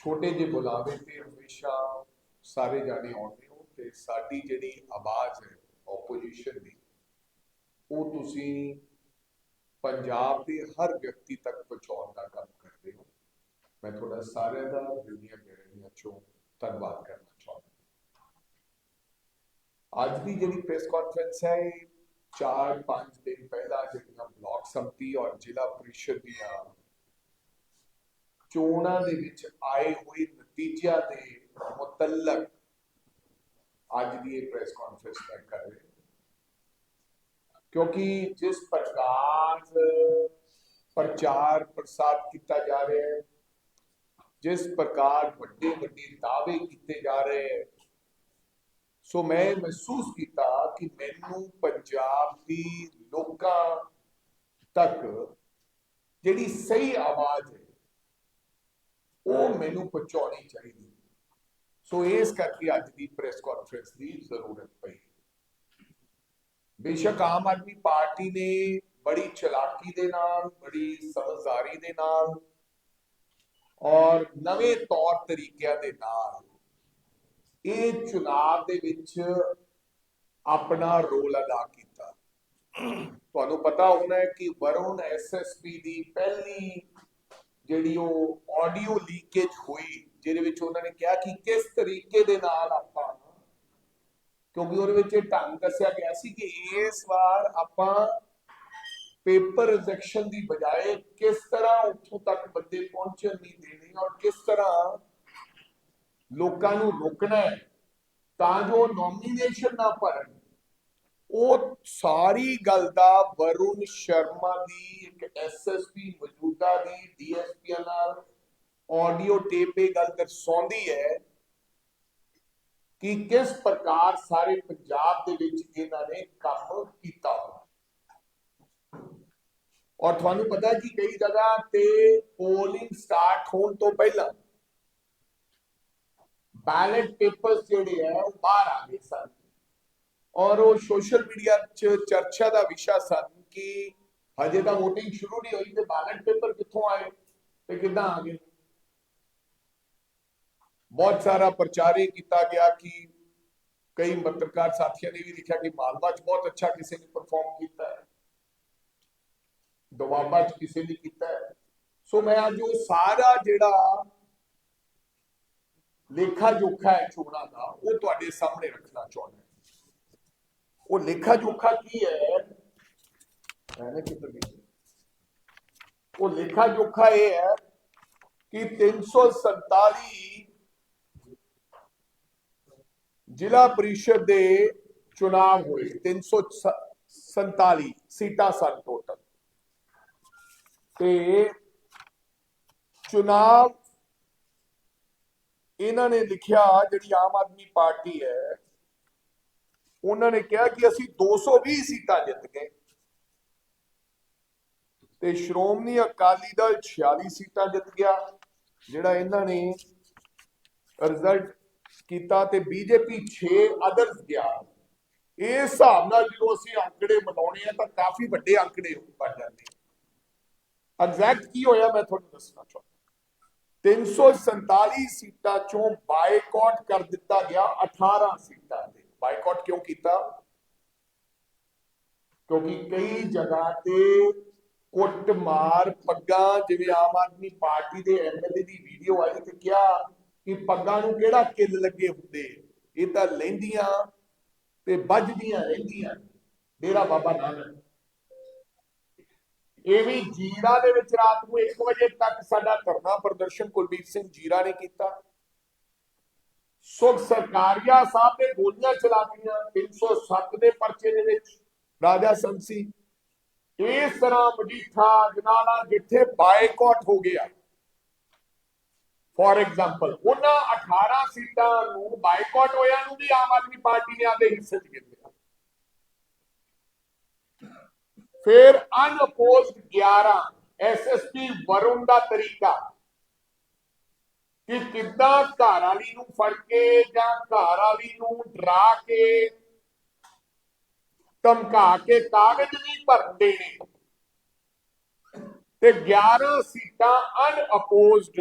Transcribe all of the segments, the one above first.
ਛੋਟੇ ਜਿਹੇ ਬੁਲਾਵੇ ਤੇ ਹਮੇਸ਼ਾ ਸਾਰੇ ਜਾਣੇ ਆਉਂਦੇ ਹੋ ਤੇ ਸਾਡੀ ਜਿਹੜੀ ਆਵਾਜ਼ ਹੈ ਆਪੋਜੀਸ਼ਨ ਦੀ, ਉਹ ਤੁਸੀਂ ਪੰਜਾਬ ਦੇ ਹਰ ਵਿਅਕਤੀ ਤੱਕ ਪਹੁੰਚਾਉਣ ਦਾ ਕੰਮ ਕਰਦੇ ਹੋ। ਮੈਂ ਤੁਹਾਡਾ ਸਾਰਿਆਂ ਦਾ ਦਿਲ ਦੀਆਂ ਚੋਂ ਧੰਨਵਾਦ ਕਰਨਾ ਚਾਹੁੰਦਾ ਅੱਜ ਦੀ ਜਿਹੜੀ ਪ੍ਰੈਸ ਕਾਨਫਰੰਸ ਹੈ ਚਾਰ ਪੰਜ ਦਿਨ ਪਹਿਲਾਂ ਜਿਹੜੀਆਂ ਬਲਾਕ ਸੰਮਤੀ ਔਰ ਜ਼ਿਲ੍ਹਾ ਪ੍ਰੀਸ਼ਦ ਦੀਆਂ ਚੋਣਾਂ ਦੇ ਵਿੱਚ ਆਏ ਹੋਏ ਨਤੀਜਿਆਂ ਦੇ ਮੁਤਲਕ ਅੱਜ ਦੀ ਇਹ ਪ੍ਰੈਸ ਕਾਨਫਰੰਸ ਮੈਂ ਕਰ ਰਿਹਾ ਕਿਉਂਕਿ ਜਿਸ ਪ੍ਰਕਾਰ ਪ੍ਰਚਾਰ ਪ੍ਰਸਾਰ ਕੀਤਾ ਜਾ ਰਿਹਾ ਹੈ, ਜਿਸ ਪ੍ਰਕਾਰ ਵੱਡੇ ਵੱਡੇ ਦਾਅਵੇ ਕੀਤੇ ਜਾ ਰਹੇ ਹੈ, ਸੋ ਮੈਂ ਮਹਿਸੂਸ ਕੀਤਾ ਕਿ ਮੈਨੂੰ ਪੰਜਾਬ ਦੀ ਲੋਕਾਂ ਤੱਕ ਜਿਹੜੀ ਸਹੀ ਆਵਾਜ਼ ਹੈ ਉਹ ਮੈਨੂੰ ਪਹੁੰਚਾਉਣੀ ਚਾਹੀਦੀ। ਸੋ ਇਸ ਕਰਕੇ ਅੱਜ ਦੀ ਪ੍ਰੈਸ ਕਾਨਫਰੰਸ ਦੀ ਜ਼ਰੂਰਤ ਪਈ। ਬੇਸ਼ੱਕ ਆਮ ਆਦਮੀ ਪਾਰਟੀ ਨੇ ਬੜੀ ਚਲਾਕੀ ਦੇ ਨਾਲ, ਬੜੀ ਸਮਝਦਾਰੀ ਦੇ ਨਾਲ ਔਰ ਨਵੇਂ ਤੌਰ ਤਰੀਕਿਆਂ ਦੇ ਨਾਲ ਇਹ ਚੁਣਾਵ ਦੇ ਵਿੱਚ ਆਪਣਾ ਰੋਲ ਅਦਾ ਕੀਤਾ। ਤੁਹਾਨੂੰ ਪਤਾ ਹੋਣਾ ਕਿ ਵਰੁਣ ਐਸਐਸਪੀ ਦੀ ਪਹਿਲੀ ਜਿਹੜੀ ਉਹ ਆਡੀਓ ਲੀਕੇਜ ਹੋਈ, ਜਿਹਦੇ ਵਿੱਚ ਉਹਨਾਂ ਨੇ ਕਿਹਾ ਕਿ ਕਿਸ ਤਰੀਕੇ ਦੇ ਨਾਲ ਆਪਾਂ ਕਿਉਂਕਿ ਉਹਦੇ ਵਿੱਚ ਇਹ ਢੰਗ ਦੱਸਿਆ ਗਿਆ ਸੀ ਕਿ ਇਸ ਵਾਰ ਆਪਾਂ ਪੇਪਰ ਰਿਜੈਕਸ਼ਨ ਦੀ ਬਜਾਏ ਕਿਸ ਤਰ੍ਹਾਂ ਉੱਥੋਂ ਤੱਕ ਬੰਦੇ ਪਹੁੰਚਣ ਨਹੀਂ ਦੇਣੇ ਔਰ ਕਿਸ ਤਰ੍ਹਾਂ ਲੋਕਾਂ ਨੂੰ ਰੋਕਣਾ ਹੈ, ਤਾਂ ਜੋ ਨੋਮੀਨੇਸ਼ਨ ਨਾ ਭਰਨ। ਉਹ ਸਾਰੀ ਗੱਲ ਦਾ ਵਰੁਣ ਸ਼ਰਮਾ ਦੀ, ਇੱਕ ਐਸਐਸਪੀ ਮੌਜੂਦਾ ਦੀ ਡੀਐਸਪੀ ਨਾਲ ਆਡੀਓ ਟੇਪ ਇਹ ਗੱਲ ਦਰਸਾਉਂਦੀ ਹੈ ਕਿ ਕਿਸ ਪ੍ਰਕਾਰ ਸਾਰੇ ਪੰਜਾਬ ਦੇ ਵਿੱਚ ਇਹਨਾਂ ਨੇ ਕੰਮ ਕੀਤਾ ਔਰ ਤੁਹਾਨੂੰ ਪਤਾ ਕਿ ਕਈ ਜਗ੍ਹਾ ਤੇ ਪੋਲਿੰਗ ਸਟਾਰਟ ਹੋਣ ਤੋਂ ਪਹਿਲਾਂ ਬੈਲਟ ਪੇਪਰਸ ਜਿਹੜੇ ਆ ਉਹ ਬਾਹਰ ਆ ਗਏ ਸਨ। ਔਰ ਉਹ ਸੋਸ਼ਲ ਮੀਡੀਆ 'ਚ ਚਰਚਾ ਦਾ ਵਿਸ਼ਾ ਸਨ ਕਿ ਹਜੇ ਤਾਂ VOTING ਸ਼ੁਰੂ ਨਹੀਂ ਹੋਈ ਤੇ ਬੈਲਟ ਪੇਪਰ ਕਿੱਥੋਂ ਆਏ ਤੇ ਕਿੱਦਾਂ ਆ ਗਏ। ਬਹੁਤ ਸਾਰਾ ਪ੍ਰਚਾਰ ਇਹ ਕੀਤਾ ਗਿਆ ਕਿ ਕਈ ਪੱਤਰਕਾਰ ਸਾਥੀਆਂ ਨੇ ਵੀ ਲਿਖਿਆ ਕਿ ਮਾਲਵਾ 'ਚ ਬਹੁਤ ਅੱਛਾ ਕਿਸੇ ਨੇ ਪਰਫਾਰਮ ਕੀਤਾ ਹੈ। ਦੁਆਬਾ 'ਚ ਕਿਸੇ ਨੇ ਕੀਤਾ ਹੈ। ਸੋ ਮੈਂ ਅੱਜ ਉਹ ਸਾਰਾ ਜਿਹੜਾ ਲੇਖਾ ਜੋਖਾ ਹੈ ਚੋਣਾਂ ਦਾ ਉਹ ਤੁਹਾਡੇ ਸਾਹਮਣੇ ਰੱਖਣਾ ਚਾਹੁੰਦਾ ਹਾਂ ਉਹ ਲੇਖਾ ਜੋਖਾ ਕੀ ਹੈ ਮੈंने ਕਿੱਧਰ ਗਈ ਉਹ ਲੇਖਾ ਜੋਖਾ ਇਹ ਹੈ ਕਿ 347 ਜ਼ਿਲ੍ਹਾ ਪ੍ਰੀਸ਼ਦ ਦੇ ਚੁਣਾਵ ਹੋਏ 347 ਸੀਟਾਂ ਸਨ ਟੋਟਲ ਤੇ ਚੁਣਾਵ ਇਹਨਾਂ ਨੇ ਲਿਖਿਆ ਜਿਹੜੀ ਆਮ ਆਦਮੀ ਪਾਰਟੀ ਹੈ ਉਹਨਾਂ ਨੇ ਕਿਹਾ ਕਿ ਅਸੀਂ 220 ਸੀਟਾਂ ਜਿੱਤ ਗਏ। ਤੇ ਸ਼੍ਰੋਮਣੀ ਅਕਾਲੀ ਦਲ 46 ਸੀਟਾਂ ਜਿੱਤ ਗਿਆ, ਜਿਹੜਾ ਇਹਨਾਂ ਨੇ ਰਿਜ਼ਲਟ ਕੀਤਾ ਤੇ ਬੀਜੇਪੀ 6 ਅਦਰਸ ਗਿਆ। ਇਸ ਹਿਸਾਬ ਨਾਲ ਜਦੋਂ ਅਸੀਂ ਅੰਕੜੇ ਮਿਲਾਉਣੇ ਆ ਤਾਂ ਕਾਫੀ ਵੱਡੇ ਅੰਕੜੇ ਬਣ ਜਾਂਦੇ ਐਗਜ਼ੈਕਟ ਕੀ ਹੋਇਆ ਮੈਂ ਤੁਹਾਨੂੰ ਦੱਸਣਾ ਚਾਹੁੰਦਾ। 347 ਸੀਟਾਂ ਚੋਂ ਬਾਈਕਾਟ ਕਰ ਦਿੱਤਾ ਗਿਆ 18 ਸੀਟਾਂ ਤੇ। ਬਾਈਕਾਟ ਕਿਉਂ ਕੀਤਾ? ਕਿਉਂਕਿ ਕਈ ਜਗ੍ਹਾ ਤੇ ਕੁੱਟ ਪੱਗਾਂ ਜਿਵੇਂ ਆਮ ਆਦਮੀ ਪਾਰਟੀ ਦੇ ਐਮਐਲਏ ਦੀ ਵੀਡੀਓ ਆਈ ਤੇ ਕਿਹਾ ਕਿ ਪੱਗਾਂ ਨੂੰ ਕਿਹੜਾ ਕਿੱਲ ਲੱਗੇ ਹੁੰਦੇ? ਇਹ ਤਾਂ ਲੈਂਦੀਆਂ ਤੇ ਵੱਜਦੀਆਂ ਰਹਿੰਦੀਆਂ। ਡੇਰਾ ਬਾਬਾ ਨਾਨਕ। ਇਹ ਵੀ ਜੀਰਾ ਦੇ ਵਿੱਚ ਰਾਤ ਨੂੰ 1 ਵਜੇ ਤੱਕ ਸਾਡਾ ਧਰਨਾ ਪ੍ਰਦਰਸ਼ਨ ਕੁਲਦੀਪ ਸਿੰਘ ਜੀਰਾ ਨੇ ਕੀਤਾ। ਸੁਖ ਸਰਕਾਰੀਆ ਸਾਹਿਬ ਨੇ ਗੋਲੀਆਂ ਚਲਾਤੀਆਂ 307 ਦੇ ਪਰਚੇ ਦੇ ਵਿੱਚ, ਰਾਜਾ ਸੰਸੀ ਇਸ ਤਰ੍ਹਾਂ ਮਜੀਠਾ ਜਨਾਲਾ ਜਿੱਥੇ ਬਾਈਕਾਟ ਹੋ ਗਿਆ। ਫੋਰ ਐਗਜ਼ਾਮਪਲ ਉਹਨਾਂ 18 ਸੀਟਾਂ ਨੂੰ ਬਾਈਕਾਟ ਹੋਇਆ ਨੂੰ ਵੀ ਆਮ ਆਦਮੀ ਪਾਰਟੀ ਨੇ ਆਪਦੇ ਹਿੱਸੇ 'ਚ ਕੀਤਾ ਫਿਰ ਅਨਅਪੋਜ਼ਡ 11 ਐਸਐਸਪੀ ਵਰੁਣ ਦਾ ਤਰੀਕਾ। ਕਿ ਕਿੱਦਾਂ ਘਰ ਵਾਲੀ ਨੂੰ ਫੜ ਕੇ ਜਾਂ ਘਰ ਵਾਲੀ ਨੂੰ ਡਰਾ ਕੇ ਧਮਕਾ ਕੇ ਕਾਗਜ਼ ਨਹੀਂ ਭਰਨ ਦੇਣੇ ਤੇ 11 ਸੀਟਾਂ ਅਨਅਪੋਜ਼ਡ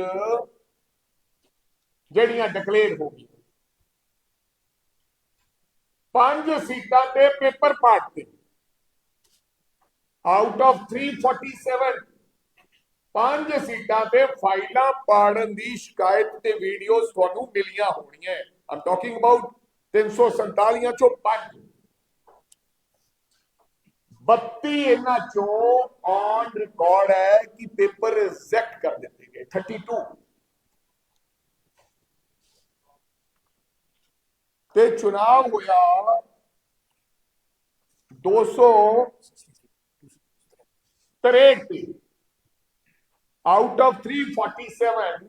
ਜਿਹੜੀਆਂ ਡਿਕਲੇਅਰ ਹੋ ਗਈਆਂ। ਪੰਜ ਸੀਟਾਂ ਤੇ ਪੇਪਰ ਪਾੜਤੇ ਆਊਟ ਆਫ 347 ਪੰਜ ਸੀਟਾਂ ਤੇ ਫਾਈਲਾਂ ਪਾੜਨ ਦੀ ਸ਼ਿਕਾਇਤ ਤੇ ਵੀਡੀਓਜ਼ ਤੁਹਾਨੂੰ ਮਿਲੀਆਂ ਹੋਣੀਆਂ ਆਮ ਟਾਕਿੰਗ ਅਬਾਊਟ 347 ਚੋਂ ਪੰਜ। 32 ਇਹਨਾਂ ਚੋਂ ਔਨ ਰਿਕਾਰਡ ਹੈ ਕਿ ਪੇਪਰ ਰਿਜੈਕਟ ਕਰ ਦਿੱਤੇ ਗਏ। 32 ਤੇ ਚੁਣਾਵ ਹੋਇਆ 263 ਤੇ ਆਊਟ ਆਫ 347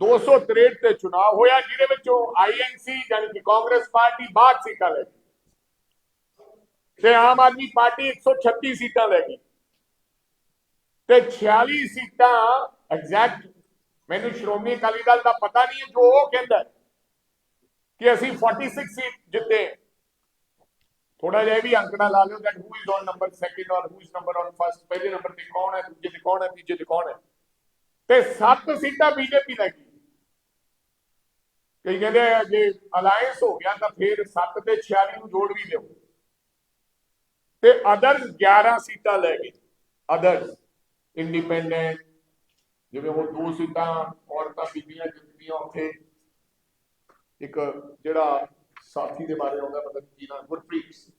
263 ਤੇ ਚੁਣਾਵ ਹੋਇਆ, ਜਿਹਦੇ ਵਿੱਚੋਂ ਆਈਐਨਸੀ ਯਾਨੀ ਕਿ ਕਾਂਗਰਸ ਪਾਰਟੀ 62 ਸੀਟਾਂ ਲੈ ਗਈ। ਤੇ ਆਮ ਆਦਮੀ ਪਾਰਟੀ 136 ਸੀਟਾਂ ਲੈ ਗਈ। ਤੇ 46 ਸੀਟਾਂ ਐਗਜ਼ੈਕਟ ਮੈਨੂੰ ਸ਼੍ਰੋਮਣੀ ਅਕਾਲੀ ਦਲ ਦਾ ਪਤਾ ਨਹੀਂ ਹੈ, ਜੋ ਉਹ ਕਹਿੰਦਾ ਕਿ ਅਸੀਂ 46 ਸੀਟ ਜਿੱਤੇ ਥੋੜਾ ਜਿਹਾ ਵੀ ਅੰਕੜਾ ਲਾ ਲਿਓ that who is on number second or who is number on first, ਪਹਿਲੇ ਨੰਬਰ ਤੇ ਕੌਣ ਹੈ, ਦੂਜੇ ਤੇ ਕੌਣ ਹੈ, ਤੀਜੇ ਤੇ ਕੌਣ ਹੈ। ਤੇ 7 ਸੀਟਾਂ ਬੀਜੇਪੀ ਲੈ ਗਈ ਕਈ ਕਹਿੰਦੇ ਜੇ ਅਲਾਈਅੰਸ ਹੋ ਗਿਆ ਤਾਂ ਫਿਰ 7 ਤੇ 46 ਨੂੰ ਜੋੜ ਵੀ ਦਿਓ। ਤੇ ਅਦਰਸ 11 ਸੀਟਾਂ ਲੈ ਗਏ। ਅਦਰਸ ਇੰਡੀਪੈਂਡੈਂਟ ਜਿਵੇਂ ਹੁਣ ਦੋ ਸੀਟਾਂ ਔਰਤਾਂ ਬੀਬੀਆਂ ਜਿੱਤਦੀਆਂ ਉੱਥੇ। ਇੱਕ ਜਿਹੜਾ ਸਾਥੀ ਦੇ ਬਾਰੇ ਆਉਂਦਾ, ਪਤਾ ਨਹੀਂ ਕੀ ਨਾਮ, ਗੁਰਪ੍ਰੀਤ ਸਿੰਘ।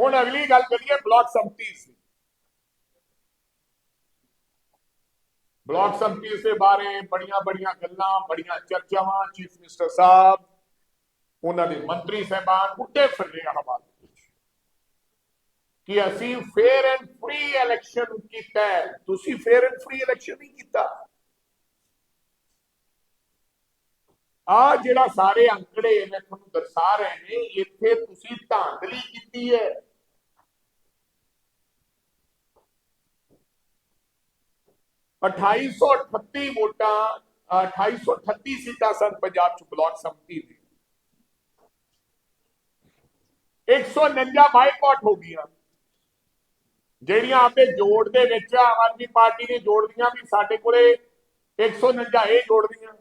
ਹੁਣ ਅਗਲੀ ਗੱਲ ਕਰੀਏ ਬਲਾਕ ਸੰਮਤੀ ਦੀ ਬਲਾਕ ਸੰਮਤੀ ਦੇ ਬਾਰੇ ਬੜੀਆਂ ਬੜੀਆਂ ਗੱਲਾਂ, ਬੜੀਆਂ ਚਰਚਾਵਾਂ, ਚੀਫ ਮਿਨਿਸਟਰ ਸਾਹਿਬ, ਉਹਨਾਂ ਦੇ ਮੰਤਰੀ ਸਹਿਬਾਨ ਉੱਡੇ ਫਿਰ ਰਹੇ ਹਵਾਲੇ ਕਿ ਅਸੀਂ ਫੇਅਰ ਐਂਡ ਫ੍ਰੀ ਇਲੈਕਸ਼ਨ ਕੀਤਾ ਤੁਸੀਂ ਫੇਅਰ ਐਂਡ ਫ੍ਰੀ ਇਲੈਕਸ਼ਨ ਨਹੀਂ ਕੀਤਾ। ਆ ਜਿਹੜਾ ਸਾਰੇ ਅੰਕੜੇ ਮੈਂ ਤੁਹਾਨੂੰ ਦਰਸਾ ਰਹੇ ਨੇ ਇੱਥੇ ਤੁਸੀਂ ਧਾਂਦਲੀ ਕੀਤੀ ਹੈ। ਅਠਾਈ ਸੌ ਅਠੱਤੀ ਵੋਟਾਂ ਅ, 2838 ਸੀਟਾਂ ਸਨ ਪੰਜਾਬ ਚ ਬਲਾਕ ਸੰਮਤੀ ਦੀ 149 ਬਾਈਕਾਟ ਹੋ ਗਈਆਂ। ਜਿਹੜੀਆਂ ਆਪੇ ਜੋੜ ਦੇ ਵਿੱਚ ਆਮ ਆਦਮੀ ਪਾਰਟੀ ਨੇ ਜੋੜਦੀਆਂ ਵੀ ਸਾਡੇ ਕੋਲੇ 149 ਇਹ ਜੋੜਦੀਆਂ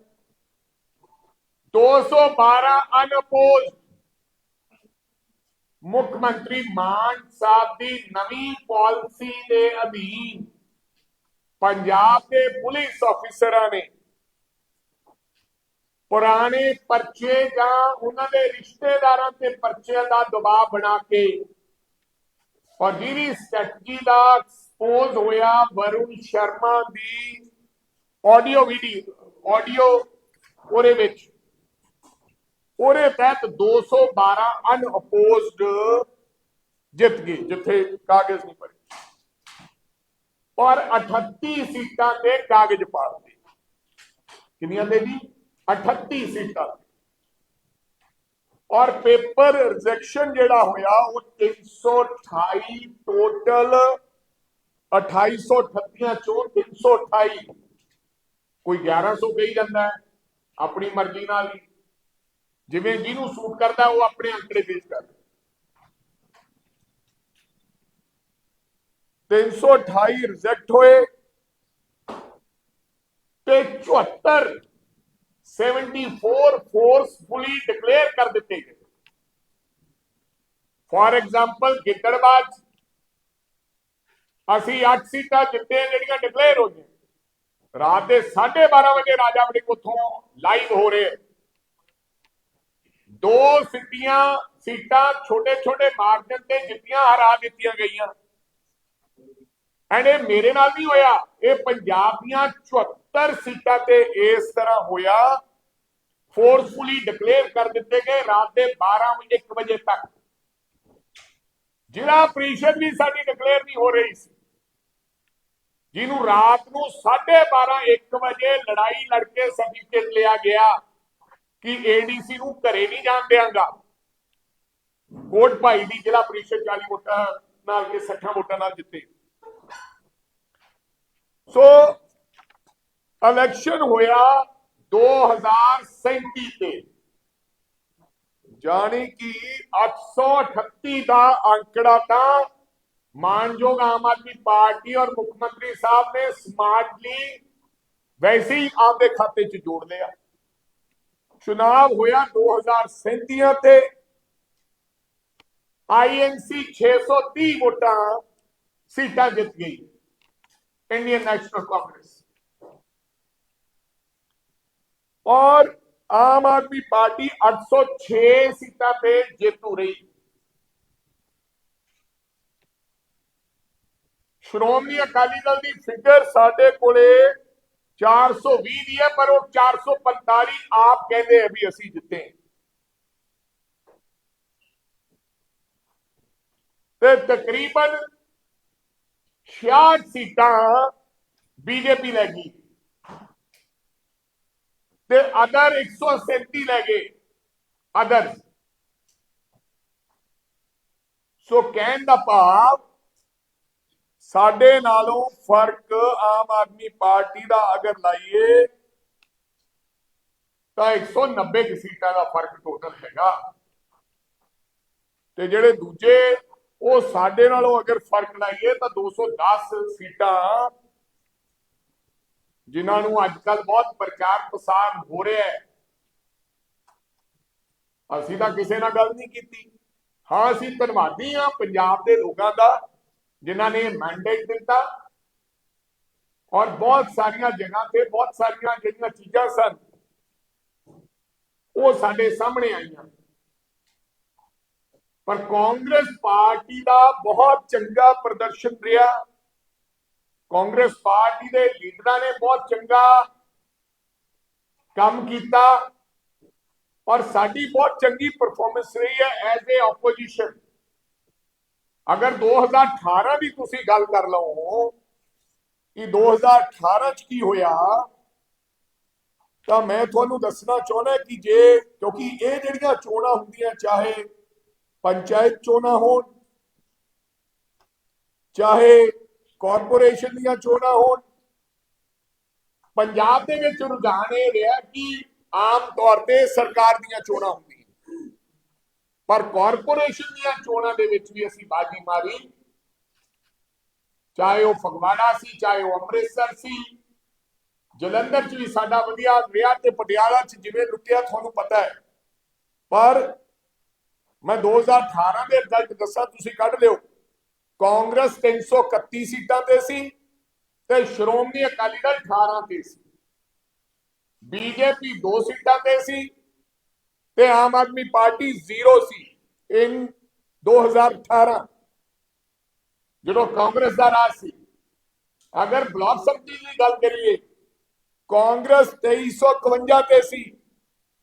212 ਅਨਪੋਜ਼। ਮੁੱਖ ਮੰਤਰੀ ਮਾਨ ਸਾਹਿਬ ਦੀ ਨਵੀਂ ਪਾਲਿਸੀ ਦੇ ਅਧੀਨ ਪੰਜਾਬ ਦੇ ਪੁਲਿਸ ਅਫਸਰਾਂ ਨੇ ਪੁਰਾਣੇ ਪਰਚੇ ਜਾਂ ਉਹਨਾਂ ਦੇ ਰਿਸ਼ਤੇਦਾਰਾਂ ਤੇ ਪਰਚੇ ਦਾ ਦਬਾਅ ਬਣਾ ਕੇ ਔਰ ਜਿਹੜੀ ਸਟ੍ਰੈਟਜੀ ਦਾ ਐਕਸਪੋਜ਼ ਹੋਇਆ ਵਰੁਣ ਸ਼ਰਮਾ ਦੀ ਆਡੀਓ ਵੀਡੀਓ ਆਡੀਓ ਉਹਦੇ ਵਿੱਚ ਉਹਦੇ ਤਹਿਤ 212 ਅਨਅਪੋਜ਼ਡ ਜਿੱਤ ਗਏ, ਜਿੱਥੇ ਕਾਗਜ਼ ਨਹੀਂ ਭਰੇ। ਔਰ 38 ਸੀਟਾਂ ਤੇ ਕਾਗਜ਼ ਪਾੜਦੇ ਕਿੰਨੀਆਂ ਦੇ ਜੀ? 38 ਸੀਟਾਂ ਔਰ ਪੇਪਰ ਰਿਜੈਕਸ਼ਨ ਜਿਹੜਾ ਹੋਇਆ, ਉਹ 328 ਟੋਟਲ 2838 ਚੋਂ 328 ਕੋਈ 1100 ਕਹੀ ਜਾਂਦਾ ਹੈ, ਆਪਣੀ ਮਰਜ਼ੀ ਨਾਲ ਹੀ। ਜਿਵੇਂ ਜਿਹਨੂੰ ਸੂਟ ਕਰਦਾ, ਉਹ ਆਪਣੇ ਅੰਕੜੇ ਪੇਸ਼ ਕਰਦਾ। 328 ਰਿਜੈਕਟ ਹੋਏ ਤੇ 74 74 ਫੋਰਸਫੁਲੀ ਡਿਕਲੇਅਰ ਕਰ ਦਿੱਤੇ ਗਏ। ਫੋਰ ਐਗਜ਼ਾਮਪਲ ਗਿੱਦੜਬਾਦ ਅਸੀਂ 8 ਸੀਟਾਂ ਜਿੱਤੇ ਜਿਹੜੀਆਂ ਡਿਕਲੇਅਰ ਹੋ ਗਈਆਂ। ਰਾਤ ਦੇ 12:30 ਵਜੇ ਰਾਜਾ ਵੜਿੰਗ ਉੱਥੋਂ ਲਾਈਵ ਹੋ ਰਹੇ ਦੋ ਸਿੱਧੀਆਂ ਸੀਟਾਂ ਛੋਟੇ ਛੋਟੇ ਮਾਰਜਨ ਤੇ ਜਿੱਤੀਆਂ ਹਰਾ ਦਿੱਤੀਆਂ ਗਈਆਂ। ਐਂਡ ਮੇਰੇ ਨਾਲ ਨਹੀਂ ਹੋਇਆ। ਇਹ ਪੰਜਾਬ ਦੀਆਂ 74 ਸੀਟਾਂ ਤੇ ਇਸ ਤਰ੍ਹਾਂ ਹੋਇਆ। ਫੋਰਸਫੁਲੀ ਡਿਕਲੇਅਰ ਕਰ ਦਿੱਤੇ ਗਏ ਰਾਤ ਦੇ 12 ਵਜੇ 1 ਵਜੇ ਤੱਕ। ਜ਼ਿਲ੍ਹਾ ਪ੍ਰੀਸ਼ਦ ਵੀ ਸਾਡੀ ਡਿਕਲੇਅਰ ਨਹੀਂ ਹੋ ਰਹੀ ਸੀ। ਜਿਹਨੂੰ ਰਾਤ ਨੂੰ 12:30 1 ਵਜੇ ਲੜਾਈ ਲੜ ਕੇ ਸਰਟੀਫਿਕੇਟ ਲਿਆ ਗਿਆ। ਕਿ ਏਡੀਸੀ ਨੂੰ ਘਰੇ ਨਹੀਂ ਜਾਣ ਦਿਆਂਗਾ। ਕੋਟ ਭਾਈ ਦੀ ਜ਼ਿਲ੍ਹਾ ਪ੍ਰੀਸ਼ਦ 40 ਵੋਟਾਂ ਨਾਲ ਕੇ 60 ਵੋਟਾਂ ਨਾਲ ਜਿੱਤੇ। ਸੋ ਇਲੈਕਸ਼ਨ ਹੋਇਆ 2037 ਤੇ। ਜਾਣੀ ਕਿ 838 ਦਾ ਅੰਕੜਾ ਤਾਂ ਮਾਨਯੋਗ ਆਮ ਆਦਮੀ ਪਾਰਟੀ ਔਰ ਮੁੱਖ ਮੰਤਰੀ ਸਾਹਿਬ ਨੇ ਸਮਾਰਟਲੀ ਵੈਸੇ ਹੀ ਆਪਦੇ ਖਾਤੇ 'ਚ ਜੋੜ ਲਿਆ। ਚੁਣਾਵ ਹੋਇਆ 2037 ਤੇ ਆਈਐਨਸੀ 630 ਵੋਟਾਂ ਸੀਟਾਂ ਜਿੱਤ ਗਈ इंडियन नेशनल कांग्रेस और आम आदमी पार्टी 806 सीटा पे जेतू रही ਸ਼੍ਰੋਮਣੀ ਅਕਾਲੀ ਦਲ ਦੀ ਫਿਗਰ ਸਾਡੇ ਕੋਲੇ 420 ਦੀ ਹੈ, ਪਰ ਉਹ 445 ਆਪ ਕਹਿੰਦੇ ਆ ਵੀ ਅਸੀਂ ਜਿੱਤੇ ਤੇ ਤਕਰੀਬਨ 66 ਸੀਟਾਂ ਬੀਜੇਪੀ ਲੈ ਗਈ। ਤੇ ਅਦਰ 137 ਲੈ ਗਏ ਅਦਰ ਸੋ ਕਹਿਣ ਦਾ ਭਾਵ ਸਾਡੇ ਨਾਲੋਂ ਫ਼ਰਕ ਆਮ ਆਦਮੀ ਪਾਰਟੀ ਦਾ ਅਗਰ ਲਾਈਏ, ਤਾਂ 190 ਕੁ ਸੀਟਾਂ ਦਾ ਫ਼ਰਕ ਟੋਟਲ ਹੈਗਾ। ਤੇ ਜਿਹੜੇ ਦੂਜੇ, ਉਹ ਸਾਡੇ ਨਾਲੋਂ ਅਗਰ ਫ਼ਰਕ ਲਾਈਏ, ਤਾਂ 210 ਸੀਟਾਂ, ਜਿਨ੍ਹਾਂ ਨੂੰ ਅੱਜ ਕੱਲ ਬਹੁਤ ਪ੍ਰਚਾਰ ਪ੍ਰਸਾਰ ਹੋ ਰਿਹਾ ਹੈ। ਅਸੀਂ ਤਾਂ ਕਿਸੇ ਨਾਲ ਗੱਲ ਨਹੀਂ ਕੀਤੀ। ਹਾਂ, ਅਸੀਂ ਧੰਨਵਾਦੀ ਹਾਂ ਪੰਜਾਬ ਦੇ ਲੋਕਾਂ ਦਾ। ਜਿਨ੍ਹਾਂ ਨੇ ਮੈਂਡੇਟ ਦਿੱਤਾ ਔਰ ਬਹੁਤ ਸਾਰੀਆਂ ਜਗ੍ਹਾ ਤੇ ਬਹੁਤ ਸਾਰੀਆਂ ਜਿਹੜੀਆਂ ਚੀਜ਼ਾਂ ਸਨ ਉਹ ਸਾਡੇ ਸਾਹਮਣੇ ਆਈਆਂ ਪਰ ਕਾਂਗਰਸ ਪਾਰਟੀ ਦਾ ਬਹੁਤ ਚੰਗਾ ਪ੍ਰਦਰਸ਼ਨ ਰਿਹਾ ਕਾਂਗਰਸ ਪਾਰਟੀ ਦੇ ਲੀਡਰਾਂ ਨੇ ਬਹੁਤ ਚੰਗਾ ਕੰਮ ਕੀਤਾ ਔਰ ਸਾਡੀ ਬਹੁਤ ਚੰਗੀ ਪਰਫਾਰਮੈਂਸ ਰਹੀ ਹੈ ਐਜ਼ ਏ ਆਪੋਜੀਸ਼ਨ ਅਗਰ 2018 ਦੀ ਤੁਸੀਂ ਗੱਲ ਕਰ ਲਓ ਕਿ 2018 ਚ ਕੀ ਹੋਇਆ, ਤਾਂ ਮੈਂ ਤੁਹਾਨੂੰ ਦੱਸਣਾ ਚਾਹੁੰਦਾ ਕਿ ਜੇ, ਕਿਉਂਕਿ ਇਹ ਜਿਹੜੀਆਂ ਚੋਣਾਂ ਹੁੰਦੀਆਂ, ਚਾਹੇ ਪੰਚਾਇਤ ਚੋਣਾਂ ਹੋਣ, ਚਾਹੇ ਕਾਰਪੋਰੇਸ਼ਨ ਦੀਆਂ ਚੋਣਾਂ ਹੋਣ, ਪੰਜਾਬ ਦੇ ਵਿੱਚ ਰੁਝਾਨ ਇਹ ਰਿਹਾ ਕਿ ਆਮ ਤੌਰ ਤੇ ਸਰਕਾਰ ਦੀਆਂ ਚੋਣਾਂ ਹੁੰਦੀਆਂ। ਪਰ ਕਾਰਪੋਰੇਸ਼ਨ ਦੀਆਂ ਚੋਣਾਂ ਦੇ ਵਿੱਚ ਵੀ ਅਸੀਂ ਬਾਜੀ ਮਾਰੀ। ਚਾਹੇ ਉਹ ਫਗਵਾੜਾ ਸੀ, ਚਾਹੇ ਉਹ ਅੰਮ੍ਰਿਤਸਰ ਸੀ। ਜਲੰਧਰ 'ਚ ਵੀ ਸਾਡਾ ਵਧੀਆ ਰਿਹਾ ਤੇ ਪਟਿਆਲਾ 'ਚ ਜਿਵੇਂ ਲੁੱਟਿਆ ਤੁਹਾਨੂੰ ਪਤਾ ਹੈ। ਪਰ ਮੈਂ 2018 ਦੇ ਰਿਜ਼ਲਟ ਦੱਸਾਂ, ਤੁਸੀਂ ਕੱਢ ਲਿਓ। ਕਾਂਗਰਸ 331 ਸੀਟਾਂ ਤੇ ਸੀ ਤੇ ਸ਼੍ਰੋਮਣੀ ਅਕਾਲੀ ਦਲ 18 ਤੇ ਸੀ। ਬੀਜੇਪੀ 2 ਸੀਟਾਂ ਤੇ ਸੀ। ਤੇ ਆਮ ਆਦਮੀ ਪਾਰਟੀ ਜ਼ੀਰੋ ਸੀ ਇਨ 2018 ਜਦੋਂ ਕਾਂਗਰਸ ਦਾ ਰਾਜ ਸੀ। ਅਗਰ ਬਲਾਕ ਸੰਮਤੀ ਦੀ ਗੱਲ ਕਰੀਏ, ਕਾਂਗਰਸ 2351 ਤੇ ਸੀ।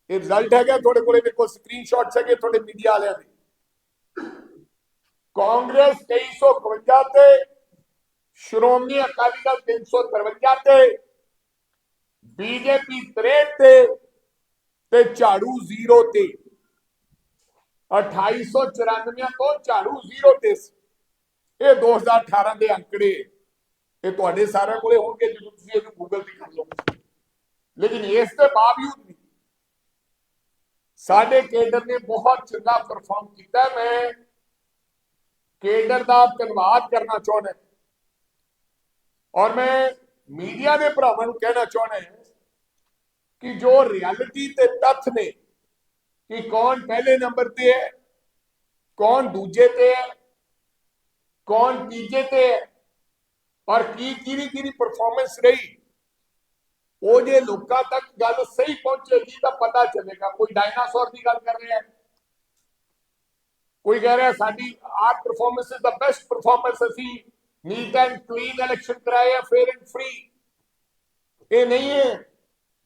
ਇਹ ਰਿਜ਼ਲਟ ਹੈਗਾ ਤੁਹਾਡੇ ਕੋਲੇ, ਦੇਖੋ ਸਕਰੀਨਸ਼ਾਟਸ ਹੈਗੇ ਤੁਹਾਡੇ ਮੀਡੀਆ ਵਾਲਿਆਂ ਦੇ। ਕਾਂਗਰਸ 2351 ਤੇ, ਸ਼੍ਰੋਮਣੀ ਅਕਾਲੀ ਦਲ 353 ਤੇ, ਬੀਜੇਪੀ 63 ਤੇ ਤੇ ਝਾੜੂ 0 ਤੇ। 2894 ਤੋਂ ਝਾੜੂ 0 ਤੇ ਇਹ 2018 ਦੇ ਅੰਕੜੇ। ਇਹ ਤੁਹਾਡੇ ਸਾਰਿਆਂ ਕੋਲੇ ਹੋਣਗੇ ਜਦੋਂ ਤੁਸੀਂ ਇਹਨੂੰ ਗੂਗਲ ਤੇ ਕਰ ਲਓ। ਲੇਕਿਨ ਇਸ ਦੇ ਬਾਵਜੂਦ ਵੀ ਸਾਡੇ ਕੇਡਰ ਨੇ ਬਹੁਤ ਚੰਗਾ ਪਰਫਾਰਮ ਕੀਤਾ। ਮੈਂ ਕੇਡਰ ਦਾ ਧੰਨਵਾਦ ਕਰਨਾ ਚਾਹੁੰਦਾ। ਔਰ ਮੈਂ ਮੀਡੀਆ ਦੇ ਭਰਾਵਾਂ ਨੂੰ ਕਹਿਣਾ ਚਾਹੁੰਦਾ। ਕਿ ਜੋ ਰਿਐਲਿਟੀ ਤੇ ਤੱਥ ਨੇ ਕਿ ਕੌਣ ਪਹਿਲੇ ਨੰਬਰ ਤੇ ਹੈ ਕੌਣ ਦੂਜੇ ਤੇ ਹੈ ਕੌਣ ਤੀਜੇ ਤੇ ਹੈ ਔਰ ਕੀ ਕਿਹਦੀ ਕਿਹਦੀ ਪਰਫਾਰਮੈਂਸ ਰਹੀ ਉਹ ਜੇ ਲੋਕਾਂ ਤੱਕ ਗੱਲ ਸਹੀ ਪਹੁੰਚੇਗੀ ਤਾਂ ਪਤਾ ਚੱਲੇਗਾ ਕੋਈ ਡਾਇਨਾਸੌਰ ਦੀ ਗੱਲ ਕਰ ਰਿਹਾ ਹੈ ਕੋਈ ਕਹਿ ਰਿਹਾ ਸਾਡੀ our performance is the best performance ਅਸੀਂ ਨੀਟ ਐਂਡ ਕਲੀਨ ਇਲੈਕਸ਼ਨ ਕਰਾਏ ਆ ਫੇਅਰ ਐਂਡ ਫ੍ਰੀ ਇਹ ਨਹੀਂ ਹੈ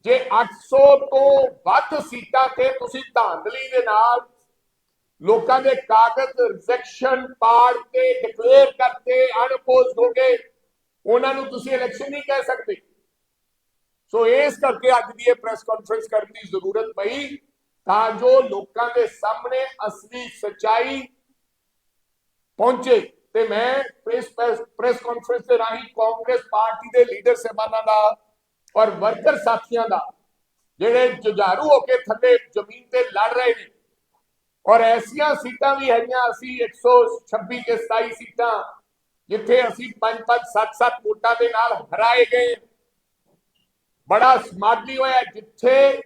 ਜੇ 800 ਤੋਂ ਵੱਧ ਸੀਟਾਂ ਤੇ ਤੁਸੀਂ ਧਾਂਦਲੀ ਦੇ ਨਾਲ ਲੋਕਾਂ ਦੇ ਕਾਗਜ਼ ਰਿਜੈਕਸ਼ਨ ਪਾੜ ਕੇ ਡਿਕਲੇਅਰ ਕਰਤੇ ਅਨਪੋਜ਼ਡ ਹੋ ਗਏ ਉਹਨਾਂ ਨੂੰ ਤੁਸੀਂ ਇਲੈਕਸ਼ਨ ਨਹੀਂ ਕਹਿ ਸਕਦੇ। ਸੋ ਇਸ ਕਰਕੇ ਅੱਜ ਦੀ ਇਹ ਪ੍ਰੈਸ ਕਾਨਫਰੰਸ ਕਰਨ ਦੀ ਜ਼ਰੂਰਤ ਪਈ ਤਾਂ ਜੋ ਲੋਕਾਂ ਦੇ ਸਾਹਮਣੇ ਅਸਲੀ ਸਚਾਈ ਪਹੁੰਚੇ ਤੇ ਮੈਂ ਪ੍ਰੈਸ ਪ੍ਰੈਸ ਕਾਨਫਰੰਸ ਦੇ ਰਾਹੀਂ ਕਾਂਗਰਸ ਪਾਰਟੀ ਦੇ ਲੀਡਰ ਸਹਿਬਾਨਾਂ ਦਾ ਔਰ ਵਰਕਰ ਸਾਥੀਆਂ ਦਾ, ਜਿਹੜੇ ਜੁਝਾਰੂ ਹੋ ਕੇ ਥੱਲੇ ਜ਼ਮੀਨ ਤੇ ਲੜ ਰਹੇ ਨੇ। ਔਰ ਐਸੀਆਂ ਸੀਟਾਂ ਵੀ ਹੈਗੀਆਂ, ਅਸੀਂ 126 ਕੇ 27 ਸੀਟਾਂ, ਜਿੱਥੇ ਅਸੀਂ 5-5 7-7 ਵੋਟਾਂ ਦੇ ਨਾਲ ਹਰਾਏ ਗਏ। ਬੜਾ ਸਮਾਗਲੀ ਹੋਇਆ, ਜਿੱਥੇ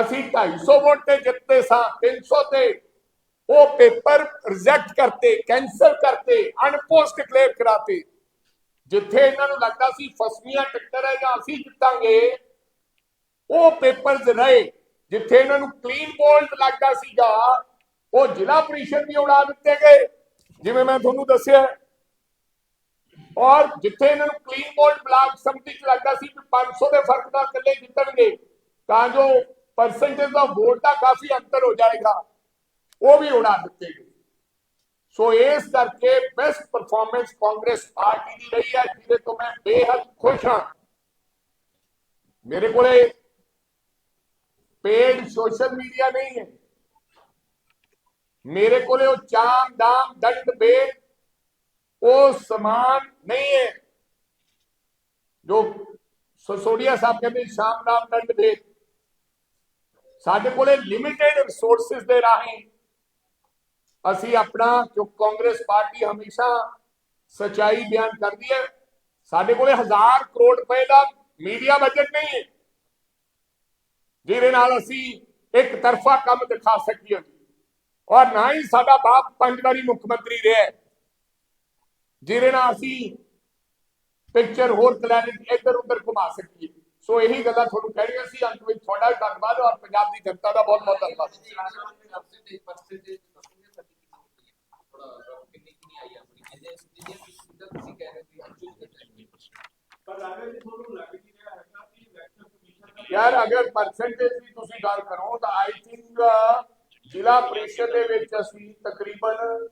ਅਸੀਂ 250 ਵੋਟ ਤੇ ਜਿੱਤੇ ਸਾਂ 300 ਤੇ। ਉਹ ਪੇਪਰ ਰਿਜੈਕਟ ਕਰਤੇ, ਕੈਂਸਲ ਕਰਤੇ, ਅਨਪੋਸਟ ਡਿਕਲੇਅਰ ਕਰਾਤੇ। ਜਿੱਥੇ ਇਹਨਾਂ ਨੂੰ ਲੱਗਦਾ ਸੀ ਫਸਵੀਆਂ ਟੱਕਰ ਹੈ ਜਾਂ ਅਸੀਂ ਜਿੱਤਾਂਗੇ, ਉਹ ਪੇਪਰਸ ਰਹੇ, ਜਿੱਥੇ ਇਹਨਾਂ ਨੂੰ ਕਲੀਨ ਬੋਲਡ ਲੱਗਦਾ ਸੀਗਾ, ਉਹ ਜ਼ਿਲ੍ਹਾ ਪ੍ਰੀਸ਼ਦ ਵੀ ਉਡਾ ਦਿੱਤੇ ਗਏ। ਜਿਵੇਂ ਮੈਂ ਤੁਹਾਨੂੰ ਦੱਸਿਆ ਔਰ ਜਿੱਥੇ ਇਹਨਾਂ ਨੂੰ ਕਲੀਨ ਬੋਲਡ ਬਲਾਕ ਸਮਿਤੀ ਚ ਲੱਗਦਾ ਸੀ ਕਿ 500 ਦੇ ਫ਼ਰਕ ਨਾਲ ਇਕੱਲੇ ਜਿੱਤਣਗੇ, ਤਾਂ ਜੋ ਪਰਸੈਂਟੇਜ ਦਾ ਵੋਟ ਦਾ ਕਾਫੀ ਅੰਤਰ ਹੋ ਜਾਏਗਾ, ਉਹ ਵੀ ਉਡਾ ਦਿੱਤੇ ਗਏ। ਸੋ ਇਸ ਕਰਕੇ ਬੈਸਟ ਪਰਫਾਰਮੈਂਸ ਕਾਂਗਰਸ ਪਾਰਟੀ ਦੀ ਰਹੀ ਹੈ ਜਿਹਦੇ ਤੋਂ ਮੈਂ ਬੇहद ਖੁਸ਼ ਹਾਂ ਮੇਰੇ ਕੋਲੇ ਪੇਡ ਸੋਸ਼ਲ ਮੀਡੀਆ ਨਹੀਂ ਹੈ ਮੇਰੇ ਕੋਲੇ ਉਹ ਚਾਮ ਦਾਮ ਦੰਡ ਬੇਦ ਉਹ ਸਮਾਨ ਨਹੀਂ ਹੈ ਜੋ ਸੋਸੋਡੀਆ ਸਾਹਿਬ ਕਹਿੰਦੇ ਸ਼ਾਮ ਨਾਮ ਦੰਡ ਬੇਦ ਸਾਡੇ ਕੋਲੇ ਲਿਮਿਟਿਡ ਰਿਸੋਰਸਸ ਦੇ ਰਾਹੀਂ ਅਸੀਂ ਆਪਣਾ ਜੋ ਕਾਂਗਰਸ ਪਾਰਟੀ ਹਮੇਸ਼ਾ ਸਚਾਈ ਬਿਆਨ ਕਰਦੀ ਹੈ, ਸਾਡੇ ਕੋਲੇ ਹਜ਼ਾਰ ਕਰੋੜ ਰੁਪਏ ਦਾ ਮੀਡੀਆ ਬਜਟ ਨਹੀਂ ਹੈ, ਜਿਹਦੇ ਨਾਲ ਅਸੀਂ ਇੱਕ ਤਰਫਾ ਕੰਮ ਦਿਖਾ ਸਕੀਏ। ਔਰ ਨਾ ਹੀ ਸਾਡਾ ਬਾਪ ਪੰਜ ਵਾਰੀ ਮੁੱਖ ਮੰਤਰੀ ਰਿਹਾ ਜਿਹਦੇ ਨਾਲ ਅਸੀਂ ਪਿਕਚਰ ਹੋਰ ਕਲੈਰਿਟੀ ਇੱਧਰ ਉੱਧਰ ਘੁਮਾ ਸਕੀਏ। ਸੋ ਇਹੀ ਗੱਲਾਂ ਤੁਹਾਨੂੰ ਕਹਿਣੀਆਂ ਸੀ, ਅੰਤ ਵਿੱਚ ਤੁਹਾਡਾ ਧੰਨਵਾਦ ਔਰ ਪੰਜਾਬ ਦੀ ਜਨਤਾ ਦਾ ਬਹੁਤ ਬਹੁਤ ਧੰਨਵਾਦ ਪਰ ਅਗਰ ਜੇ ਤੁਹਾਨੂੰ ਲੱਗ ਨਹੀਂ ਰਿਹਾ ਹੈਗਾ ਕਿ ਇਲੈਕਸ਼ਨ ਕਮਿਸ਼ਨ ਦਾ ਯਾਰ ਅਗਰ ਪਰਸੈਂਟੇਜ ਦੀ ਤੁਸੀਂ ਗੱਲ ਕਰੋ, ਤਾਂ ਆਈ ਥਿੰਕ ਜ਼ਿਲ੍ਹਾ ਪ੍ਰੀਸ਼ਦ ਦੇ ਵਿੱਚ ਅਸੀਂ ਤਕਰੀਬਨ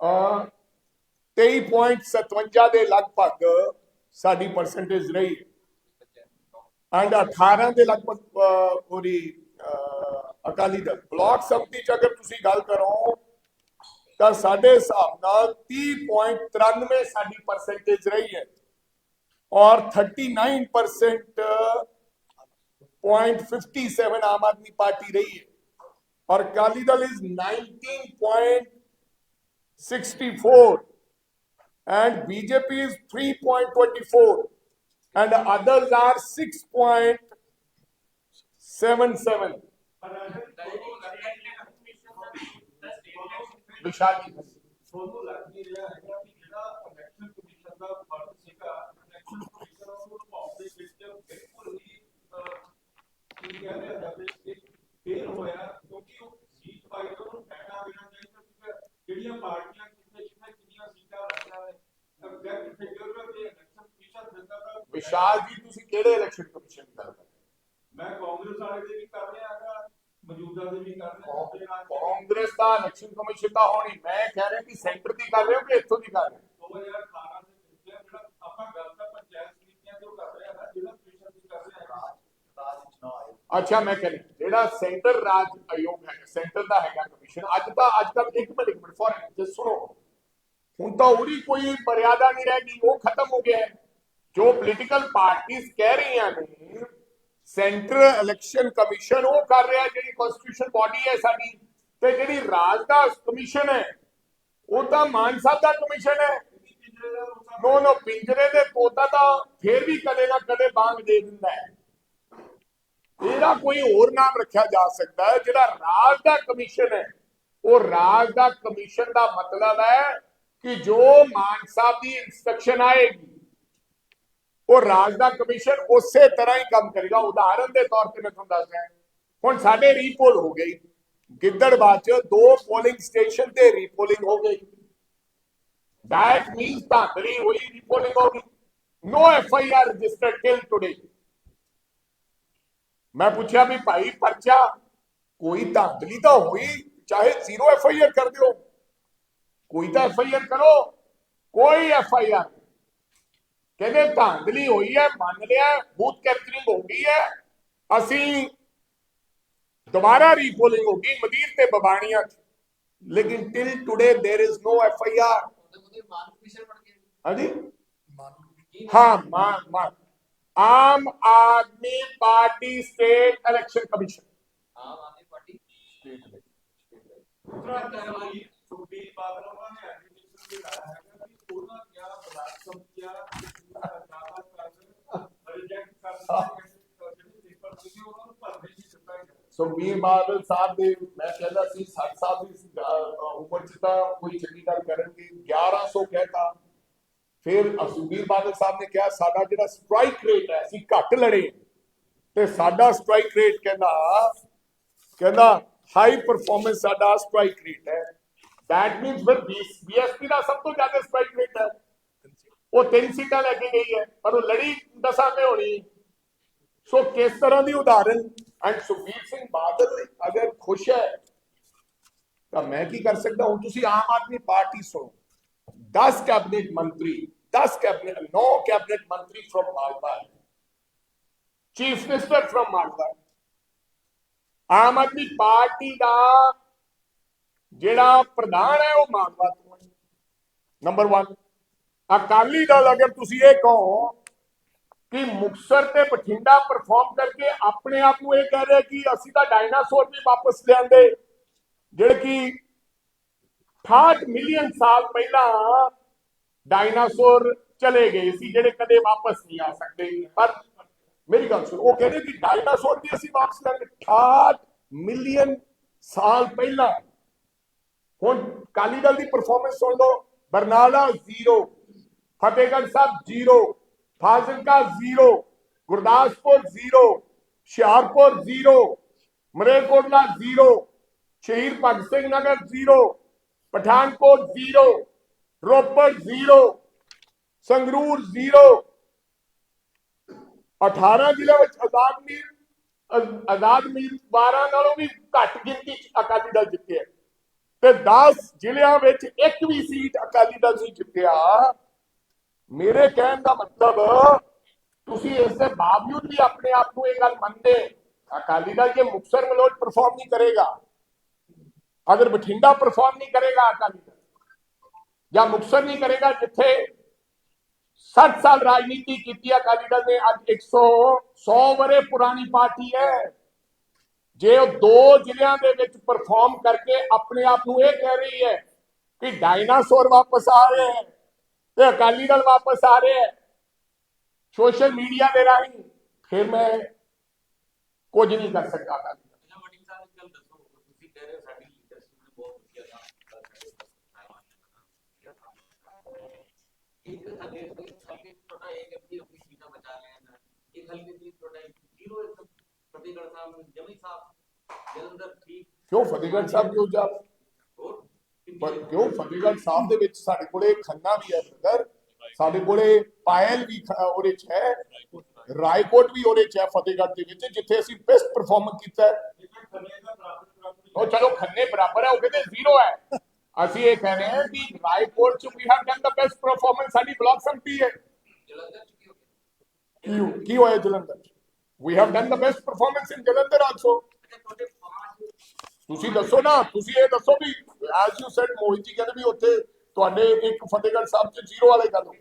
ਅਹ 23.57 ਦੇ ਲਗਭਗ ਸਾਡੀ ਪਰਸੈਂਟੇਜ ਰਹੀ। ਐਂਡ 18 ਦੇ ਲਗਭਗ ਉਹਦੀ ਅਕਾਲੀ ਦਲ। ਬਲਾਕ ਸੰਮਤੀ ਚ ਅਗਰ ਤੁਸੀਂ ਗੱਲ ਕਰੋ ਤਾਂ ਸਾਡੇ ਹਿਸਾਬ ਨਾਲ 30.93 ਸਾਡੀ ਪਰਸੈਂਟੇਜ ਰਹੀ ਹੈ और 39% पॉइंट 57 आम आदमी पार्टी रही है और Akali Dal is 19.64 and BJP is 3.24 and others are 6.77 Vishali ਤੁਹਾਨੂੰ ਲੱਗ ਨਹੀਂ ਰਿਹਾ ਹੈਗਾ ਵੀ ਜਿਹੜਾ ਇਲੈਕਸ਼ਨ ਕਮਿਸ਼ਨ ਦਾ ਫਰਜ਼ ਸੀਗਾ ਇਲੈਕਸ਼ਨ ਕਮਿਸ਼ਨ ਨੂੰ ਪਾਉਣ ਦੇ ਵਿੱਚ ਬਿਲਕੁਲ ਹੀ ਕੀ ਕਹਿ ਰਿਹਾ ਜਾਵੇ ਕਿ ਫੇਲ ਹੋਇਆ ਕਿਉਂਕਿ ਉਹ ਸੀਟ ਵਾਈਜ਼ ਉਹਨੂੰ ਡਾਟਾ ਮਿਲਣਾ ਚਾਹੀਦਾ ਸੀਗਾ ਜਿਹੜੀਆਂ ਪਾਰਟੀਆਂ ਕਿੰਨੇ ਕਿੰਨੇ ਕਿੰਨੀਆਂ ਸੀਟਾਂ ਰੱਖਦਾ ਹੈ ਐਗਜ਼ੈਕਟ ਫਿਗਰ ਦੇ ਇਲੈਕਸ਼ਨ ਕਮਿਸ਼ਨ ਦਿੰਦਾ ਤਾਂ ਵਿਸ਼ਾਲ ਜੀ ਤੁਸੀਂ ਕਿਹੜੇ ਇਲੈਕਸ਼ਨ ਕਮਿਸ਼ਨ ਕਰਦੇ? ਮੈਂ ਕਾਂਗਰਸ ਵਾਲੇ ਦੇ ਵੀ ਕਰ ਰਿਹਾ ਹਾਂ ਮੌਜੂਦਾ ਦੇ ਵੀ ਕਰ ਰਿਹਾ ਨਾਲ ਕਾਂਗਰਸ ਦਾ ਇਲੈਕਸ਼ਨ ਕਮਿਸ਼ਨ ਤਾਂ ਹੋਣੀ ਮੈਂ ਕਹਿ ਰਿਹਾ ਕਿ ਸੈਂਟਰ ਦੀ ਕਰ ਰਹੇ ਹੋ ਕਿ ਇੱਥੋਂ ਦੀ ਕਰ ਰਹੇ ਹੋ? 2018 ਦੇ ਵਿੱਚ ਜਿਹੜਾ ਆਪਾਂ ਗੱਲ ਤਾਂ ਪੰਚਾਇਤ ਸਮਿਤੀਆਂ ਤੋਂ ਕਰ ਰਹੇ ਹਾਂ ਨਾ ਜਿਹੜਾ ਕਮਿਸ਼ਨ ਦੀ ਕਰ ਰਹੇ ਹਾਂ ਅੱਛਾ ਮੈਂ ਕਹਿੰਦਾ ਜਿਹੜਾ ਸੈਂਟਰ ਰਾਜ ਆਯੋਗ ਹੈ ਸੈਂਟਰ ਦਾ ਹੈਗਾ ਕਮਿਸ਼ਨ ਅੱਜ ਤਾਂ ਅੱਜ ਤੱਕ ਇੱਕ ਮਿੰਟ ਇੱਕ ਮਿੰਟ ਫੋਰ ਜਸ ਸੁਣੋ। ਹੁਣ ਤਾਂ ਉਹਦੀ ਕੋਈ ਮਰਿਆਦਾ ਨਹੀਂ ਰਹਿ ਗਈ ਉਹ ਖਤਮ ਹੋ ਗਿਆ ਹੈ। ਜੋ ਪੋਲੀਟੀਕਲ ਪਾਰਟੀਆਂ ਕਹਿ ਰਹੀਆਂ ਨੇ ਸੈਂਟਰ ਇਲੈਕਸ਼ਨ ਕਮਿਸ਼ਨ ਉਹ ਕਰ ਰਿਹਾ ਜਿਹੜੀ ਕਨਸਟੀਟਿਊਸ਼ਨ ਬਾਡੀ ਹੈ ਸਾਡੀ ਤੇ ਜਿਹੜੀ ਰਾਜ ਦਾ ਕਮਿਸ਼ਨ ਹੈ, ਉਹ ਤਾਂ ਮਾਨ ਸਾਹਿਬ ਦਾ ਕਮਿਸ਼ਨ ਹੈ। ਨੋ ਨੋ ਪਿੰਜਰੇ ਦੇ ਤੋਤਾ ਤਾਂ ਫੇਰ ਵੀ ਕਦੇ ਨਾ ਕਦੇ ਬਾਂਗ ਦੇ ਦਿੰਦਾ ਹੈ। ਇਹਦਾ ਕੋਈ ਹੋਰ ਨਾਮ ਰੱਖਿਆ ਜਾ ਸਕਦਾ ਹੈ, ਜਿਹੜਾ ਰਾਜ ਦਾ ਕਮਿਸ਼ਨ ਹੈ। ਉਹ ਰਾਜ ਦਾ ਕਮਿਸ਼ਨ ਦਾ ਮਤਲਬ ਹੈ ਕਿ ਜੋ ਮਾਨ ਸਾਹਿਬ ਦੀ ਇਨਸਟਰਕਸ਼ਨ ਆਏਗੀ ਉਹ ਰਾਜ ਦਾ ਕਮਿਸ਼ਨ ਉਸੇ ਤਰ੍ਹਾਂ ਹੀ ਕੰਮ ਕਰੇਗਾ ਉਦਾਹਰਨ ਦੇ ਤੌਰ ਤੇ ਮੈਂ ਤੁਹਾਨੂੰ ਦੱਸ ਰਿਹਾ ਹੁਣ ਸਾਡੇ ਰੀਪੋਲ ਹੋ ਗਈ ਗਿੱਦੜਬਾਹ ਚ ਦੋ ਪੋਲਿੰਗ ਸਟੇਸ਼ਨ ਤੇ ਰੀਪੋਲਿੰਗ ਹੋ ਗਈ that means ਧਾਂਦਲੀ ਹੋਈ ਰੀਪੋਲਿੰਗ ਹੋ ਗਈ no FIR registered till today ਮੈਂ ਪੁੱਛਿਆ ਵੀ ਭਾਈ ਪਰਚਾ ਕੋਈ ਧਾਂਦਲੀ ਤਾਂ ਹੋਈ ਚਾਹੇ ਜ਼ੀਰੋ ਐਫ ਆਈ ਆਰ ਕਰ ਦਿਓ ਕੋਈ ਤਾਂ ਐਫ ਆਈ ਆਰ ਕਰੋ ਕੋਈ ਐਫ ਆਈ ਆਰ ਕਹਿੰਦੇ ਧਾਂਦਲੀ ਹੋਈ ਹੈ ਮੰਨ ਲਿਆ ਬੂਥ ਕੈਪਚਰਿੰਗ ਹੋ ਗਈ ਹੈ ਅਸੀਂ ਦੁਬਾਰਾ ਰੀਪੋਲਿੰਗ ਹੋ ਗਈ ਮਦੀਰ ਤੇ ਬਬਾਣੀਆਂ ਚ ਲੇਕਿਨ till today there is no F I R ਉਹਦੇ ਮਾਨ ਕਮਿਸ਼ਨ ਬਣ ਗਿਆ ਹਾਂਜੀ ਕੀ ਹਾਂ ਮਾਂ ਮਾਂ Aam Aadmi party state election commission Aam Aadmi party ਦੂਸਰਾ ਕਾਰਵਾਈ Sukhbir Badal Badal Sahib ਦੇ ਮੈਂ ਕਹਿੰਦਾ ਸੀ 60 ਸਾਲ ਦੀ ਉਮਰ ਚ ਤਾਂ ਕੋਈ ਚੰਗੀ ਗੱਲ ਕਰਨਗੇ 1100 ਕਹਿਤਾ ਫਿਰ ਸੁਖਬੀਰ ਬਾਦਲ ਸਾਹਿਬ ਨੇ ਕਿਹਾ ਸਾਡਾ ਜਿਹੜਾ ਸਟ੍ਰਾਈਕ ਰੇਟ ਹੈ ਅਸੀਂ ਘੱਟ ਲੜੇ ਤੇ ਸਾਡਾ ਸਟ੍ਰਾਈਕ ਰੇਟ ਕਹਿੰਦਾ ਕਹਿੰਦਾ ਹਾਈ ਪਰਫਾਰਮੈਂਸ ਸਾਡਾ ਸਟ੍ਰਾਈਕ ਰੇਟ ਹੈ ਦੈਟ ਮੀਨਸ ਫਿਰ ਬੀਐਸਪੀ ਦਾ ਸਭ ਤੋਂ ਜ਼ਿਆਦਾ ਸਟ੍ਰਾਈਕ ਰੇਟ ਹੈ। ਉਹ ਤਿੰਨ ਸੀਟਾਂ ਲੈ ਕੇ ਗਈ ਹੈ, ਪਰ ਉਹ ਲੜੀ ਦਸਾਂ ਤੇ ਹੋਣੀ। ਸੋ ਕਿਸ ਤਰ੍ਹਾਂ ਦੀ ਉਦਾਹਰਨ? ਐਂਡ ਸੁਖਬੀਰ ਸਿੰਘ ਬਾਦਲ ਅਗਰ ਖੁਸ਼ ਹੈ, ਤਾਂ ਮੈਂ ਕੀ ਕਰ ਸਕਦਾ ਹੁਣ ਤੁਸੀਂ ਆਮ ਆਦਮੀ ਪਾਰਟੀ ਸੁਣੋ। 10 ਕੈਬਨਿਟ ਮੰਤਰੀ 10 ਕੈਬਨਿਟ 9 ਕੈਬਨਿਟ ਮੰਤਰੀ from Malwa chief minister from Malwa Aam Aadmi party ਦਾ ਜਿਹੜਾ ਪ੍ਰਧਾਨ ਹੈ ਉਹ ਮਾਲਵਾ ਤੋਂ ਹੈ। ਨੰਬਰ 1 ਅਕਾਲੀ ਦਲ, ਅਗਰ ਤੁਸੀਂ ਇਹ ਕਹੋ ਕਿ ਮੁਕਸਰ ਤੇ ਬਠਿੰਡਾ ਪਰਫਾਰਮ ਕਰਕੇ ਆਪਣੇ ਆਪ ਨੂੰ ਇਹ ਕਹਿ ਰਿਹਾ ਕਿ ਅਸੀਂ ਤਾਂ ਡਾਇਨਾਸੌਰ ਵੀ ਵਾਪਸ ਲਿਆਂਦੇ, ਜਿਹੜੇ ਕਿ 68 ਮਿਲੀਅਨ ਸਾਲ ਪਹਿਲਾਂ ਡਾਇਨਾਸੌਰ ਚਲੇ ਗਏ ਸੀ, ਜਿਹੜੇ ਕਦੇ ਵਾਪਸ ਨਹੀਂ ਆ ਸਕਦੇ। ਪਰ ਮੇਰੀ ਗੱਲ ਸੁਣੋ, ਉਹ ਕਹਿੰਦੇ ਕਿ ਡਾਇਨਾਸੌਰ ਵੀ ਅਸੀਂ ਵਾਪਸ ਲੈਣਗੇ 68 ਮਿਲੀਅਨ ਸਾਲ ਪਹਿਲਾਂ ਹੁਣ ਕਾਲੀ ਦਲ ਦੀ ਪਰਫਾਰਮੈਂਸ ਸੁਣ ਲਓ, Barnala zero Fatehgarh Sahib zero Fazilka zero Gurdaspur zero Hoshiarpur zero Malerkotla zero Shaheed Bhagat Singh Nagar zero Pathankot zero Ropar zero Sangrur zero 18 ਜ਼ਿਲ੍ਹੇ ਵਿੱਚ ਆਜ਼ਾਦ ਮੀਰ ਆਜ਼ਾਦ ਮੀਰ ਉਮੀਦਵਾਰਾਂ ਨਾਲੋਂ ਵੀ ਘੱਟ ਗਿਣਤੀ ਚ ਅਕਾਲੀ ਦਲ ਜਿੱਤਿਆ। ਤੇ 10 ਜ਼ਿਲ੍ਹਿਆਂ ਵਿੱਚ ਇੱਕ ਵੀ ਸੀਟ ਅਕਾਲੀ ਦਲ ਨਹੀਂ ਜਿੱਤਿਆ। ਮੇਰੇ ਕਹਿਣ ਦਾ ਮਤਲਬ, ਤੁਸੀਂ ਇਸ ਦੇ ਬਾਵਜੂਦ ਵੀ ਆਪਣੇ ਆਪ ਨੂੰ ਇਹ ਗੱਲ ਮੰਨਦੇ, ਅਕਾਲੀ ਦਲ ਜੇ ਮੁਕਸਰ ਮਲੋਟ ਪਰਫਾਰਮ ਨਹੀਂ ਕਰੇਗਾ, ਅਗਰ ਬਠਿੰਡਾ ਪਰਫਾਰਮ ਨਹੀਂ ਕਰੇਗਾ ਅਕਾਲੀ ਦਲ, ਜਾਂ ਮੁਕਸਰ ਨਹੀਂ ਕਰੇਗਾ, ਜਿੱਥੇ 60 ਸਾਲ ਰਾਜਨੀਤੀ ਕੀਤੀ ਅਕਾਲੀ ਦਲ ਨੇ, ਅੱਜ 100 100 ਵਰੇ ਪੁਰਾਣੀ ਪਾਰਟੀ ਹੈ। ਜੇ ਉਹ ਦੋ ਜ਼ਿਲ੍ਹਿਆਂ ਦੇ ਵਿੱਚ ਪਰਫਾਰਮ ਕਰਕੇ ਆਪਣੇ ਆਪ ਨੂੰ ਇਹ ਕਹਿ ਰਹੀ ਹੈ ਕਿ ਡਾਇਨਾਸੌਰ ਵਾਪਸ ਆ ਰਹੇ ਹੈ ਤੇ ਅਕਾਲੀ ਦਲ ਵਾਪਸ ਆ ਰਹੇ ਹੈ ਸੋਸ਼ਲ ਮੀਡੀਆ ਦੇ ਰਾਹੀਂ ਫਿਰ ਮੈਂ ਕੁਝ ਨਹੀਂ ਕਰ ਸਕਦਾ ਅਕਾਲੀ ਦਲ। ਅੱਛਾ ਮਟਿੰਗ ਸਾਹਿਬ, ਇੱਕ ਗੱਲ ਦੱਸੋ, ਤੁਸੀਂ ਕਹਿ ਰਹੇ ਹੋ ਸਾਡੀ ਲੀਡਰਸ਼ਿਪ ਫਤਿਹਗੜ੍ਹ ਸਾਹਿਬ ਜਮੀ ਸਾਹਿਬ ਜਲੰਧਰ ਠੀਕ। ਕਿਉਂ ਫਤਿਹਗੜ੍ਹ ਸਾਹਿਬ ਕਿਉਂ ਜਾ ਪਰ ਕਿਉਂ ਫਤਿਹਗੜ੍ਹ ਸਾਹਿਬ ਦੇ ਵਿੱਚ ਸਾਡੇ ਕੋਲੇ ਖੰਨਾ ਵੀ ਹੈ ਬ੍ਰਦਰ ਸਾਡੇ ਕੋਲੇ ਪਾਇਲ ਵੀ ਉਹਦੇ ਚ ਹੈ। ਰਾਏਕੋਟ ਵੀ ਉਹਦੇ ਚ ਹੈ ਫਤਿਹਗੜ੍ਹ ਦੇ ਵਿੱਚ ਜਿੱਥੇ ਅਸੀਂ ਬੈਸਟ ਪਰਫਾਰਮੈਂਸ ਕੀਤਾ ਹੈ। ਉਹ ਚਲੋ ਖੰਨੇ ਬਰਾਬਰ ਹੈ ਉਹ ਕਹਿੰਦੇ ਜ਼ੀਰੋ ਹੈ। ਅਸੀਂ ਇਹ ਕਹਿ ਰਹੇ ਹਾਂ ਕਿ ਰਾਏਕੋਟ ਚ we have done the best performance ਸਾਡੀ ਬਲਾਕ ਸੰਮਤੀ ਹੈ। ਜਲੰਧਰ ਚ ਕੀ ਹੋ ਗਿਆ? ਕੀ ਕੀ ਹੋਇਆ Jalandhar we have done the best performance in Jalandhar also. ਤੁਸੀਂ ਦੱਸੋ ਨਾ, ਤੁਸੀਂ ਇਹ ਦੱਸੋ ਵੀ as you said Mohit ji ਕਹਿੰਦੇ ਵੀ ਉੱਥੇ ਤੁਹਾਡੇ ਇੱਕ ਫਤਿਹਗੜ੍ਹ ਸਾਹਿਬ ਚ ਜ਼ੀਰੋ ਵਾਲੇ ਗੱਲ ਹੋਈ